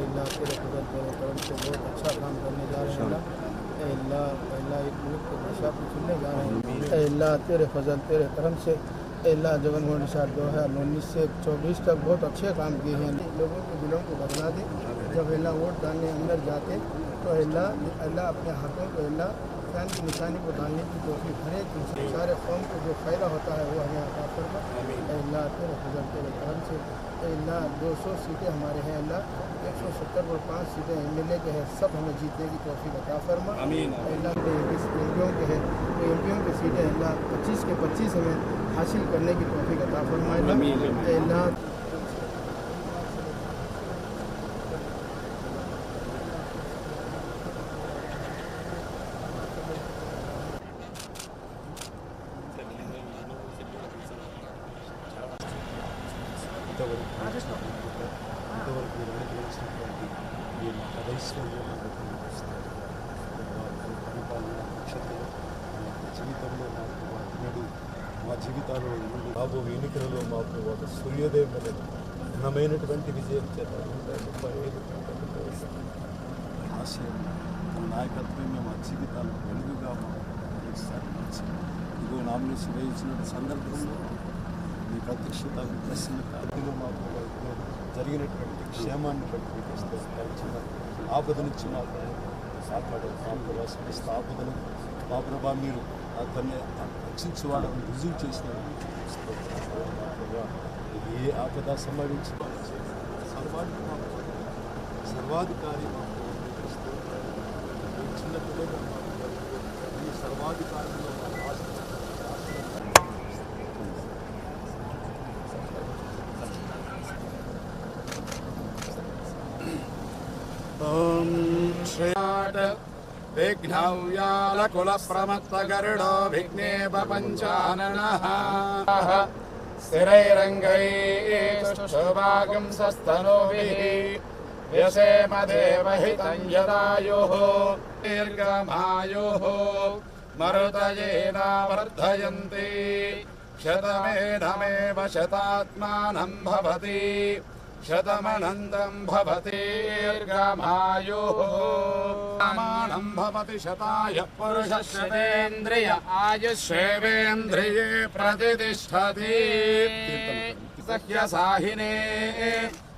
اللہ کے کرم سے بہت اچھا کام کرنے جا رہے ہیں اے اللہ جا رہے ہیں اللہ تیرے فضل تیرے کرم سے اے اللہ جگن گوڑ نشاد دو ہزار انیس سے چوبیس تک بہت اچھے کام کیے ہیں لوگوں کے دلوں کو بدلا دے جب اللہ ووٹ ڈالنے اندر جاتے تو اللہ اللہ اپنے ہاتھوں کو اللہ فین کی نشانی کو ڈالنے کی کوشش ہر ایک سارے قوم کو جو فائدہ ہوتا ہے وہ ہمیں عطا کر اللہ تیرے حضرت کرم سے اے اللہ دو سو سیٹیں ہمارے ہیں اللہ ایک سو ستر اور پانچ سیٹیں ایم ایل اے کے ہیں سب ہمیں جیتنے کی توفیق عطا فرما۔ اے اللہ ایم پیوں کے ہیں ایم پی پیوں کے سیٹیں اللہ پچیس کے پچیس ہمیں حاصل کرنے کی توفیق عطا فرمائے۔ اے اللہ ఇంతవరకు ఇంతవరకు మీరు అనుగ్రహించినటువంటి ఈ పరిపాలన నక్షత్రం జీవితంలో మాకు మా జీవితాల్లో ఈనాడు ఎన్నికలలో మాకు ఒక సూర్యోదయం అనేది ఘనమైనటువంటి విజయం చేత ముప్పై ఐదు ఆశయం మన నాయకత్వమే మా జీవితాలు వెలుగుగా మాకు ఇదిగో నామినేషన్ వేయించిన సందర్భంలో మీ ప్రత్యక్షత మీ మాకు జరిగినటువంటి క్షేమాన్ని బట్టి మీకు చిన్న ఆపద నుంచి మాకు కాపాడారు మా సమస్త ఆపదను మా ప్రభా మీరు అతన్ని రక్షించి వాళ్ళని రుజువు చేసిన ఇది ఏ ఆపద సంభవించి సర్వాధికారి సర్వాధికారి మా చిన్న పిల్లలు మాకు ప్రభా, ఈ సర్వాధికారంలో پیر شو بھاگست دیرو مرتن شت متا شتندتاش آج شعی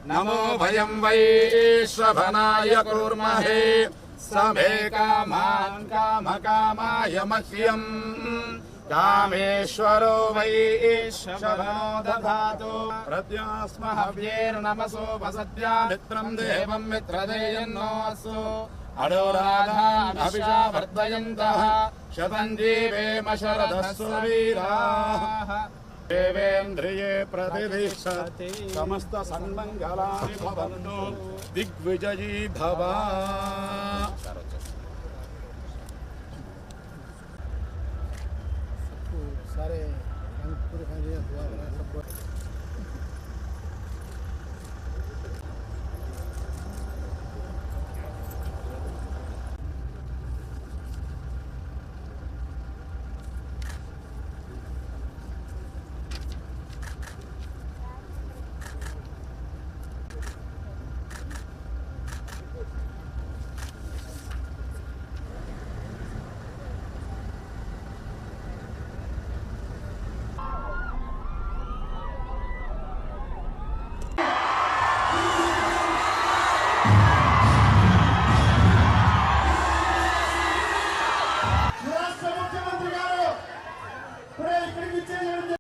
نمو بھئی شنا کوری سمے کام کام کا دیا نمس بسیہ میسو اڑوار ود ٹھہ شتردھی دورندری نمست سن منگلا دگ